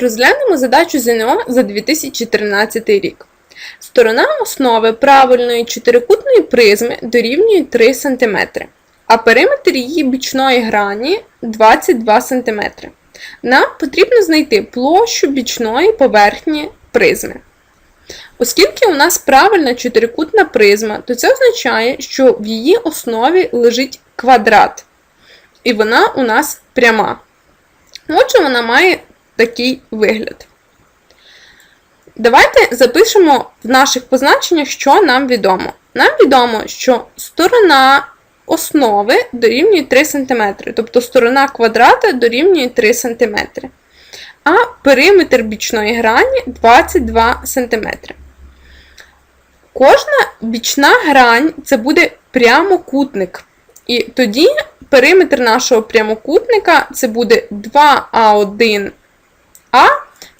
Розглянемо задачу ЗНО за 2013 рік. Сторона основи правильної чотирикутної призми дорівнює 3 см, а периметр її бічної грані 22 см. Нам потрібно знайти площу бічної поверхні призми. Оскільки у нас правильна чотирикутна призма, то це означає, що в її основі лежить квадрат, і вона у нас пряма. Отже, вона має такий вигляд. Давайте запишемо в наших позначеннях, що нам відомо. Нам відомо, що сторона основи дорівнює 3 см, тобто сторона квадрата дорівнює 3 см, а периметр бічної грані 22 см. Кожна бічна грань це буде прямокутник. І тоді периметр нашого прямокутника це буде 2А1А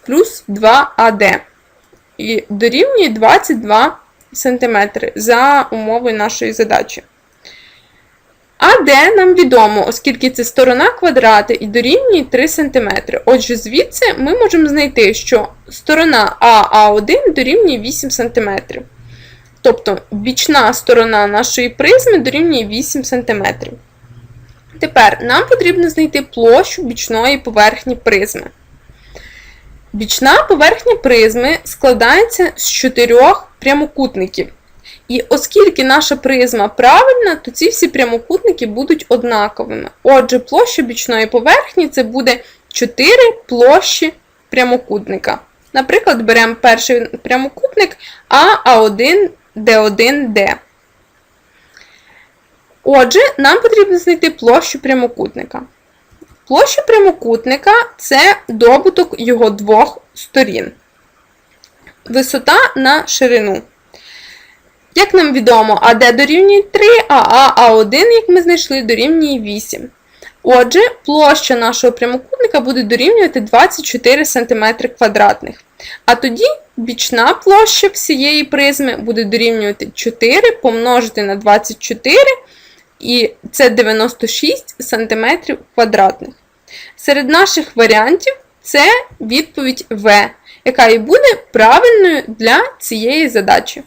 плюс 2АД. І дорівнює 22 см за умовою нашої задачі. АД нам відомо, оскільки це сторона квадрата і дорівнює 3 см. Отже, звідси ми можемо знайти, що сторона АА1 дорівнює 8 см. Тобто бічна сторона нашої призми дорівнює 8 см. Тепер нам потрібно знайти площу бічної поверхні призми. Бічна поверхня призми складається з чотирьох прямокутників. І оскільки наша призма правильна, то ці всі прямокутники будуть однаковими. Отже, площа бічної поверхні це буде 4 площі прямокутника. Наприклад, беремо перший прямокутник А1, Д1, Д. Отже, нам потрібно знайти площу прямокутника. Площа прямокутника це добуток його двох сторін. Висота на ширину. Як нам відомо, АД дорівнює 3, а А1, як ми знайшли, дорівнює 8. Отже, площа нашого прямокутника буде дорівнювати 24 см квадратних. А тоді бічна площа всієї призми буде дорівнювати 4 помножити на 24, і це 96 см квадратних. Серед наших варіантів це відповідь В, яка і буде правильною для цієї задачі.